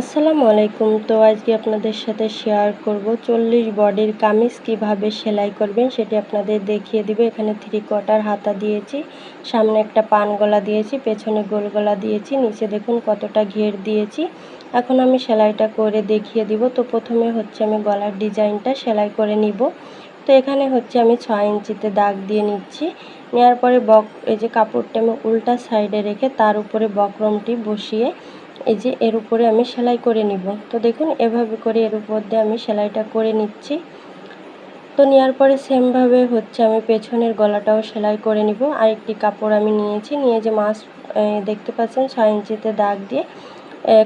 আসসালামু আলাইকুম। তো আজকে আপনাদের সাথে শেয়ার করব চল্লিশ বডির কামিজ কীভাবে সেলাই করবেন সেটি আপনাদের দেখিয়ে দিবে। এখানে থ্রি কোয়ার্টার হাতা দিয়েছি, সামনে একটা পান গলা দিয়েছি, পেছনে গোল গলা দিয়েছি, নিচে দেখুন কতটা ঘের দিয়েছি। এখন আমি সেলাইটা করে দেখিয়ে দিব। তো প্রথমে হচ্ছে আমি গলার ডিজাইনটা সেলাই করে নিব। তো এখানে হচ্ছে আমি ছয় ইঞ্চিতে দাগ দিয়ে নিচ্ছি। নেওয়ার পরে বক এই যে কাপড়টা আমি উল্টা সাইডে রেখে তার উপরে বক্রমটি বসিয়ে এই যে এর উপরে আমি সেলাই করে নিব। তো দেখুন, এভাবে করে এর উপর দিয়ে আমি সেলাইটা করে নিচ্ছি। তো নেওয়ার পরে সেমভাবে হচ্ছে আমি পেছনের গলাটাও সেলাই করে নিব। আর একটি কাপড় আমি নিয়েছি। নিয়ে যে মাছ দেখতে পাচ্ছেন ছয় ইঞ্চিতে দাগ দিয়ে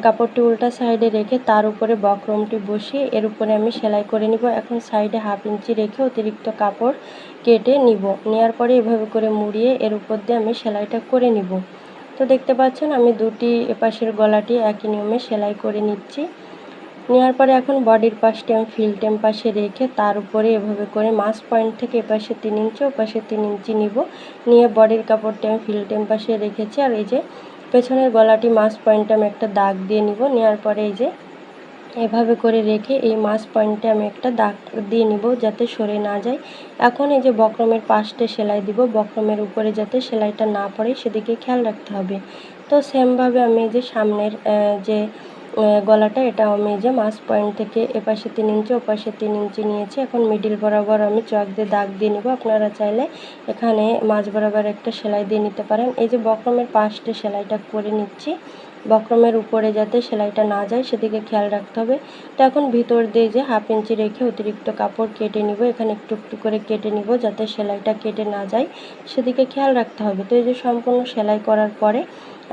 কাপড়টি উল্টা সাইডে রেখে তার উপরে বক্রমটি বসিয়ে এর উপরে আমি সেলাই করে নিব। এখন সাইডে হাফ ইঞ্চি রেখে অতিরিক্ত কাপড় কেটে নিব। নেওয়ার পরে এভাবে করে মুড়িয়ে এর উপর দিয়ে আমি সেলাইটা করে নিব। তো দেখতে পাচ্ছেন, আমি দুটি এপাশের গলাটি একই নিয়মে সেলাই করে নিচ্ছি। নেওয়ার পরে এখন বডির পাশটি আমি ফিল্টেম পাশে রেখে তার উপরে এভাবে করে মাস পয়েন্ট থেকে এপাশে তিন ইঞ্চি, ওপাশে তিন ইঞ্চি নিব। নিয়ে বডির কাপড়টি আমি ফিল্টেম পাশে রেখেছি। আর এই যে পেছনের গলাটি মাস পয়েন্টে আমি একটা দাগ দিয়ে নিব। নেওয়ার পরে এই যে এভাবে করে রেখে এই মাছ পয়েন্টে আমি একটা দাগ দিয়ে নিব যাতে সরে না যায়। এখন এই যে বক্রমের পাশটে সেলাই দিব, বক্রমের উপরে যাতে সেলাইটা না পড়ে সেদিকে খেয়াল রাখতে হবে। তো সেমভাবে আমি যে সামনের যে গলাটা, এটা আমি যে মাছ পয়েন্ট থেকে এপাশে তিন ইঞ্চি, ওপাশে তিন ইঞ্চি নিয়েছি। এখন মিডিল বরাবর আমি চক দিয়ে দাগ দিয়ে নিব। আপনারা চাইলে এখানে মাছ বরাবর একটা সেলাই দিয়ে নিতে পারেন। এই যে বক্রমের পাশটে সেলাইটা করে নিচ্ছি। বক্রমের উপরে যাতে সেলাইটা না যায়, সেদিকে খেয়াল রাখতে হবে। তো এখন ভিতর দিয়ে যে হাফ ইঞ্চি রেখে অতিরিক্ত কাপড় কেটে নিব, এখানে একটু একটু করে কেটে নিব যাতে সেলাইটা কেটে না যায়, সেদিকে খেয়াল রাখতে হবে। তো এই যে সম্পূর্ণ সেলাই করার পরে,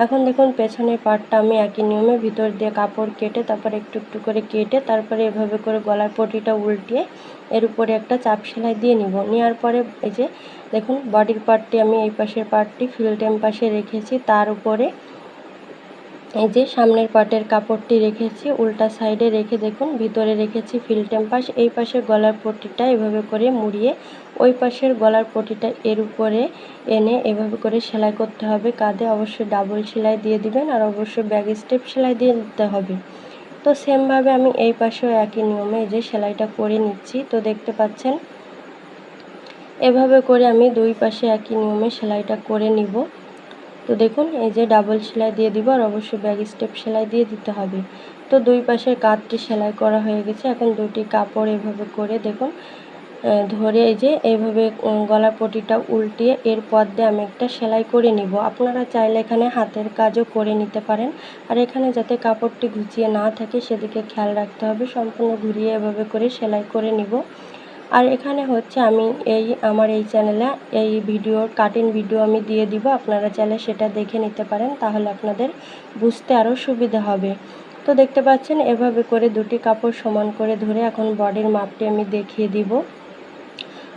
এখন দেখুন পেছনের পার্টটা আমি একই নিয়মে ভিতর দিয়ে কাপড় কেটে, তারপরে একটু একটু করে কেটে, তারপরে এভাবে করে গলার পটিটা উল্টিয়ে এর উপরে একটা চাপ সেলাই দিয়ে নিব। নেওয়ার পরে এই যে দেখুন বডির পার্টটি আমি এই পাশের পার্টটি ফিল্টেম পাশে রেখেছি, তার উপরে এই যে সামনের পাটের কাপড়টি রেখেছি, উল্টা সাইডে রেখে দেখুন, ভিতরে রেখেছি ফিল্টেম পাশ এই পাশের গলার পটিটা এভাবে করে মুড়িয়ে, ওই পাশের গলার পটিটা এর উপরে এনে এভাবে করে সেলাই করতে হবে। কাঁধে অবশ্যই ডাবল সেলাই দিয়ে দিবেন আর অবশ্যই ব্যাগ স্টেপ সেলাই দিয়ে দিতে হবে। তো সেমভাবে আমি এই পাশেও একই নিয়মে যে সেলাইটা করে নিচ্ছি। তো দেখতে পাচ্ছেন, এভাবে করে আমি দুই পাশে একই নিয়মে সেলাইটা করে নিব। তো দেখুন, এই যে ডাবল সেলাই দিয়ে দিব আর অবশ্যই ব্যাগ স্টেপ সেলাই দিয়ে দিতে হবে। তো দুই পাশের কাঠটি সেলাই করা হয়ে গেছে। এখন দুটি কাপড় এভাবে করে দেখুন ধরে এই যে এইভাবে গলা পটিটা উল্টিয়ে এর পর দিয়ে আমি একটা সেলাই করে নিব। আপনারা চাইলে এখানে হাতের কাজও করে নিতে পারেন। আর এখানে যাতে কাপড়টি ঘুচিয়ে না থাকে, সেদিকে খেয়াল রাখতে হবে। সম্পূর্ণ ঘুরিয়ে এভাবে করে সেলাই করে নিব। আর এখানে হচ্ছে আমি এই, আমার এই চ্যানেলে এই ভিডিওর কাটিং ভিডিও আমি দিয়ে দিব। আপনারা চাইলে সেটা দেখে নিতে পারেন, তাহলে আপনাদের বুঝতে আরও সুবিধা হবে। তো দেখতে পাচ্ছেন, এভাবে করে দুটি কাপড় সমান করে ধরে এখন বডির মাপটি আমি দেখিয়ে দিব।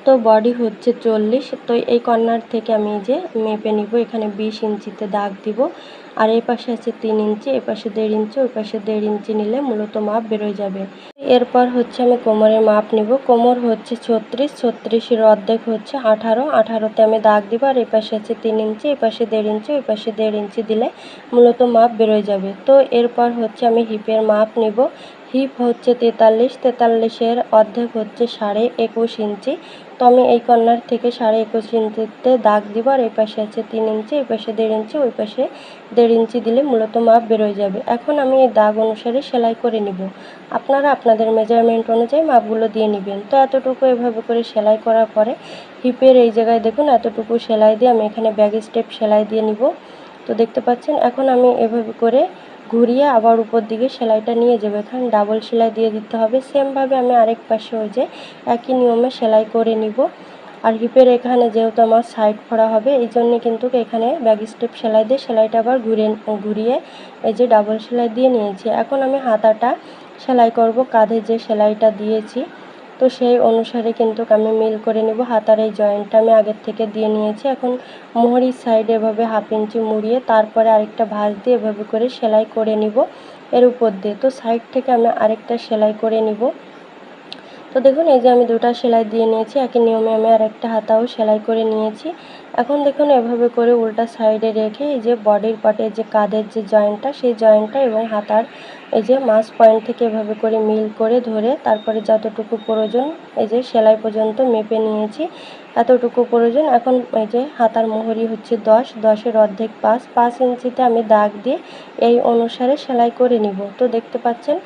তো বডি হচ্ছে চল্লিশ। তো এই কর্নার থেকে আমি যে মেপে নিব, এখানে বিশ ইঞ্চিতে দাগ দিব। আর এই পাশে আছে তিন ইঞ্চি এ পাশে দেড় ইঞ্চি, ওই পাশে দেড় ইঞ্চি নিলে মূলত মাপ বেরোয় যাবে। এরপর হচ্ছে আমি কোমরের মাপ নিব। কোমর হচ্ছে ছত্রিশ, ছত্রিশের অর্ধেক হচ্ছে আঠারো। আঠারোতে আমি দাগ দিব, আর এই পাশে আছে তিন ইঞ্চি, এই পাশে দেড় ইঞ্চি, ওই পাশে দেড় ইঞ্চি দিলে মূলত মাপ বেরোয় যাবে। তো এরপর হচ্ছে আমি হিপের মাপ নিব। হিপ হচ্ছে তেতাল্লিশ, তেতাল্লিশের অর্ধেক হচ্ছে সাড়ে একুশ ইঞ্চি। তো আমি এই কর্নার থেকে সাড়ে একুশ ইঞ্চিতে দাগ দিব আর এই পাশে আছে তিন ইঞ্চি, এই পাশে দেড় ইঞ্চি, ওই পাশে দেড় ইঞ্চি দিলে মূলত মাপ বেরোয় যাবে। এখন আমি এই দাগ অনুসারে সেলাই করে নিব। আপনারা আপনাদের মেজারমেন্ট অনুযায়ী মাপগুলো দিয়ে নেবেন। তো এতটুকু এভাবে করে সেলাই করার পরে হিপের এই জায়গায় দেখুন, এতটুকু সেলাই দিয়ে আমি এখানে ব্যাগ স্টেপ সেলাই দিয়ে নিব। তো দেখতে পাচ্ছেন, এখন আমি এভাবে করে ঘুরিয়ে আবার উপর দিকে সেলাইটা নিয়ে যাব। এখানে ডাবল সেলাই দিয়ে দিতে হবে। সেমভাবে আমি আরেক পাশে ওই যে একই নিয়মে সেলাই করে নিব। আর হিপের এখানে যেহেতু আমার সাইড ফোড়া হবে, এই জন্যে কিন্তু এখানে ব্যাগ স্টেপ সেলাই দিয়ে সেলাইটা আবার ঘুরে, ঘুরিয়ে এই যে ডাবল সেলাই দিয়ে নিয়েছি। এখন আমি হাতাটা সেলাই করব, কাঁধে যে সেলাইটা দিয়েছি। তো সেই অনুসারে কিন্তু আমি মিল করে নেব। হাতার এই জয়েন্টটা আমি আগের থেকে দিয়ে নিয়েছি। এখন মোহরির সাইডে এভাবে হাফ ইঞ্চি মুড়িয়ে তারপরে আরেকটা ভাঁজ দিয়ে এভাবে করে সেলাই করে নিব। এর উপর দিয়ে তো সাইড থেকে আমি আরেকটা সেলাই করে নিব। তো দেখুন, এই যে আমি দুটা সেলাই দিয়ে নিয়েছি। একই নিয়মে আমি আর একটা হাতাও সেলাই করে নিয়েছি। এখন দেখুন, এভাবে করে উল্টা সাইডে রেখে এই যে বডির পার্টের যে কাঁধের যে জয়েন্টটা, সেই জয়েন্টটা এবং হাতার এই যে মাস পয়েন্ট থেকে এভাবে করে মিল করে ধরে তারপরে যতটুকু প্রয়োজন এই যে সেলাই পর্যন্ত মেপে নিয়েছি, এতটুকু প্রয়োজন। এখন এই যে হাতার মোহরি হচ্ছে দশ, দশের অর্ধেক পাঁচ। পাঁচ ইঞ্চিতে আমি দাগ দিয়ে এই অনুসারে সেলাই করে নিব। তো দেখতে পাচ্ছেন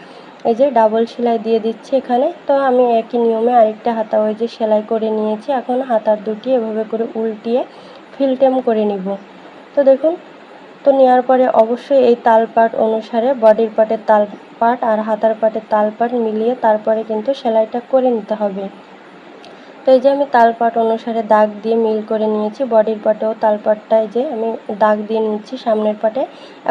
এই যে ডাবল সেলাই দিয়ে দিচ্ছি এখানে। তো আমি একই নিয়মে আরেকটা হাতা ওই যে সেলাই করে নিয়েছি। এখন হাতার দুটি এভাবে করে উল্টিয়ে ফিলটেম করে নিব। তো দেখুন, তো নেওয়ার পরে অবশ্যই এই তাল পাট অনুসারে বডির পাটের তাল পাট আর হাতার পাটের তাল পাট মিলিয়ে তারপরে কিন্তু সেলাইটা করে নিতে হবে। তো এই যে আমি তালপাট অনুসারে দাগ দিয়ে মিল করে নিয়েছি, বডির পাটেও তালপাটটা এই যে আমি দাগ দিয়ে নিচ্ছি সামনের পাটে।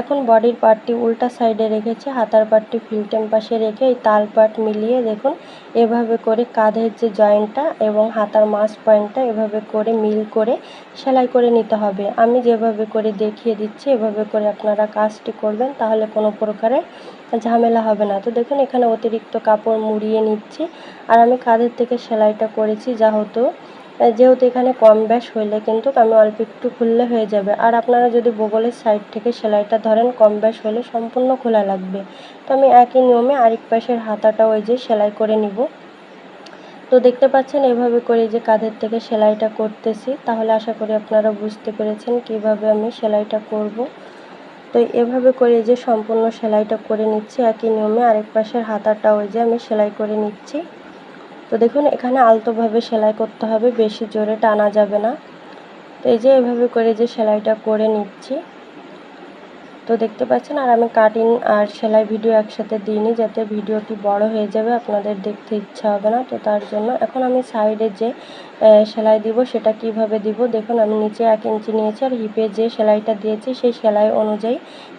এখন বডির পাটটি উল্টা সাইডে রেখেছি, হাতার পাটটি ফিল্টেম পাশে রেখে এই তালপাট মিলিয়ে দেখুন এভাবে করে কাঁধের যে জয়েন্টটা এবং হাতার মাস পয়েন্টটা এভাবে করে মিল করে সেলাই করে নিতে হবে। আমি যেভাবে করে দেখিয়ে দিচ্ছি, এভাবে করে আপনারা কাজটি করবেন, তাহলে কোনো প্রকারে ঝামেলা হবে না। তো দেখুন, এখানে অতিরিক্ত কাপড় মুড়িয়ে নিচ্ছি। আর আমি কাঁধের থেকে সেলাইটা করেছি যা হতো যেহেতু এখানে কম ব্যাস হইলে কিন্তু আমি অল্প একটু খুললে হয়ে যাবে। আর আপনারা যদি বগলের সাইড থেকে সেলাইটা ধরেন, কম ব্যাস হলে সম্পূর্ণ খোলা লাগবে। তো আমি একই নিয়মে আরেক পাশের হাতাটা ওই যে সেলাই করে নিব। তো দেখতে পাচ্ছেন এভাবে করে যে কাঁধের থেকে সেলাইটা করতেছি। তাহলে আশা করি আপনারা বুঝতে পেরেছেন কীভাবে আমি সেলাইটা করব। তো এভাবে করে যে সম্পূর্ণ সেলাইটা করে নিচ্ছি, একই নিয়মে আরেক পাশের হাতাটা ওই যে আমি সেলাই করে নিচ্ছি। তো দেখুন, এখানে আলতোভাবে সেলাই করতে হবে, বেশি জোরে টানা যাবে না। তো এই যে এভাবে করে যে সেলাইটা করে নিচ্ছি। তো দেখতে পাচ্ছেন, আর আমি কাটিং আর সেলাই ভিডিও একসাথে দিইনি, যাতে ভিডিওটি বড় হয়ে যাবে, আপনাদের দেখতে ইচ্ছা হবে না। তো তার জন্য এখন আমি সাইডে যে সেলাই দিব, সেটা কীভাবে দিব? দেখুন, আমি নিচে এক ইঞ্চি নিয়েছি, আর হিপে যে সেলাইটা দিয়েছি, সেই সেলাই অনুযায়ী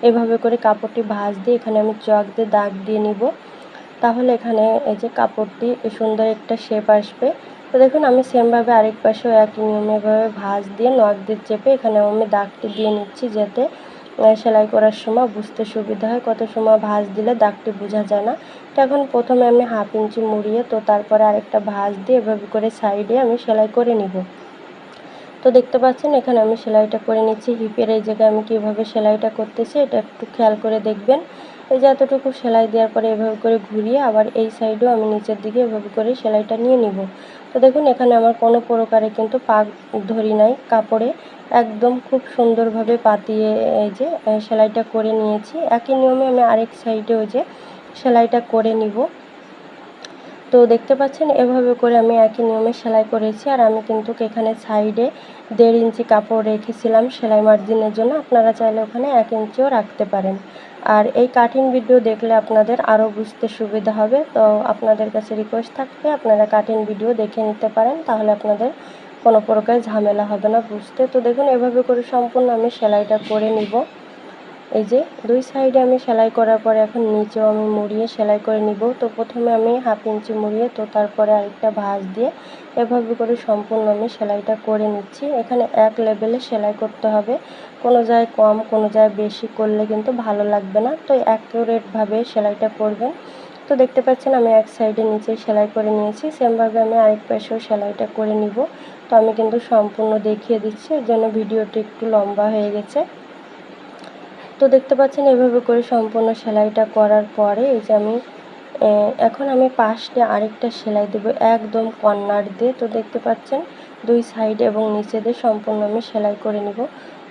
এভাবে করে কাপড়টি ভাঁজ দিয়ে এখানে আমি চক দিয়ে দাগ দিয়ে নিব। তাহলে এখানে এই যে কাপড়টি সুন্দর একটা শেপ আসবে। তো দেখুন, আমি সেমভাবে আরেক পাশেও একই নিয়মেভাবে ভাঁজ দিয়ে নখ দিয়ে চেপে এখানে আমি দাগটি দিয়ে নিচ্ছি যাতে সেলাই করার সময় বুঝতে সুবিধা হয় কত সময় ভাঁজ দিলে দাগটি বোঝা যায় না। তো এখন প্রথমে আমি হাফ ইঞ্চি মুড়িয়ে তো তারপরে আরেকটা ভাঁজ দিয়ে এভাবে করে সাইডে আমি সেলাই করে নিব। তো দেখতে পাচ্ছেন, এখানে আমি সেলাইটা করে নিচ্ছি। হিপের এই জায়গায় আমি কীভাবে সেলাইটা করতেছি, এটা একটু খেয়াল করে দেখবেন। এই যে এতটুকু সেলাই দেওয়ার পরে এভাবে করে ঘুরিয়ে আবার এই সাইডেও আমি নিচের দিকে এভাবে করে সেলাইটা নিয়ে নিব। তো দেখুন, এখানে আমার কোনো প্রকারে কিন্তু পাক ধরি নাই, কাপড়ে একদম খুব সুন্দরভাবে পাতিয়ে এই যে সেলাইটা করে নিয়েছি। একই নিয়মে আমি আরেক সাইডেও যে সেলাইটা করে নিব। তো দেখতে পাচ্ছেন, এভাবে করে আমি একই নিয়মে সেলাই করেছি। আর আমি কিন্তু এখানে সাইডে দেড় ইঞ্চি কাপড় রেখেছিলাম সেলাই মার্জিনের জন্য। আপনারা চাইলে ওখানে এক ইঞ্চিও রাখতে পারেন। আর এই কাটিং ভিডিও দেখলে আপনাদের আরও বুঝতে সুবিধা হবে। তো আপনাদের কাছে রিকোয়েস্ট থাকবে, আপনারা কাটিং ভিডিও দেখে নিতে পারেন, তাহলে আপনাদের কোনো প্রকার ঝামেলা হবে না বুঝতে। তো দেখুন, এভাবে করে সম্পূর্ণ আমি সেলাইটা করে নিব। এই যে, দুই সাইডে আমি সেলাই করার পরে এখন নিচেও আমি মুড়িয়ে সেলাই করে নিব। তো প্রথমে আমি হাফ ইঞ্চি মুড়িয়ে, তো তারপরে আরেকটা ভাঁজ দিয়ে এভাবে করে সম্পূর্ণ আমি সেলাইটা করে নিচ্ছি। এখানে এক লেভেলে সেলাই করতে হবে। কোনো জায়গায় কম, কোনো জায়গায় বেশি করলে কিন্তু ভালো লাগবে না। তো অ্যাকুরেটভাবে সেলাইটা করবেন। তো দেখতে পাচ্ছেন আমি এক সাইডে নিচে সেলাই করে নিয়েছি। সেমভাবে আমি আরেক পাশেও সেলাইটা করে নিব। তো আমি কিন্তু সম্পূর্ণ দেখিয়ে দিচ্ছি এর জন্য ভিডিওটি একটু লম্বা হয়ে গেছে। তো দেখতে পাচ্ছেন, এভাবে করে সম্পূর্ণ সেলাইটা করার পরে এই যে আমি এখন আমি পাশে আরেকটা সেলাই দেবো একদম কর্নার দিয়ে। তো দেখতে পাচ্ছেন, দুই সাইড এবং নিচে দিয়ে সম্পূর্ণ আমি সেলাই করে নিব।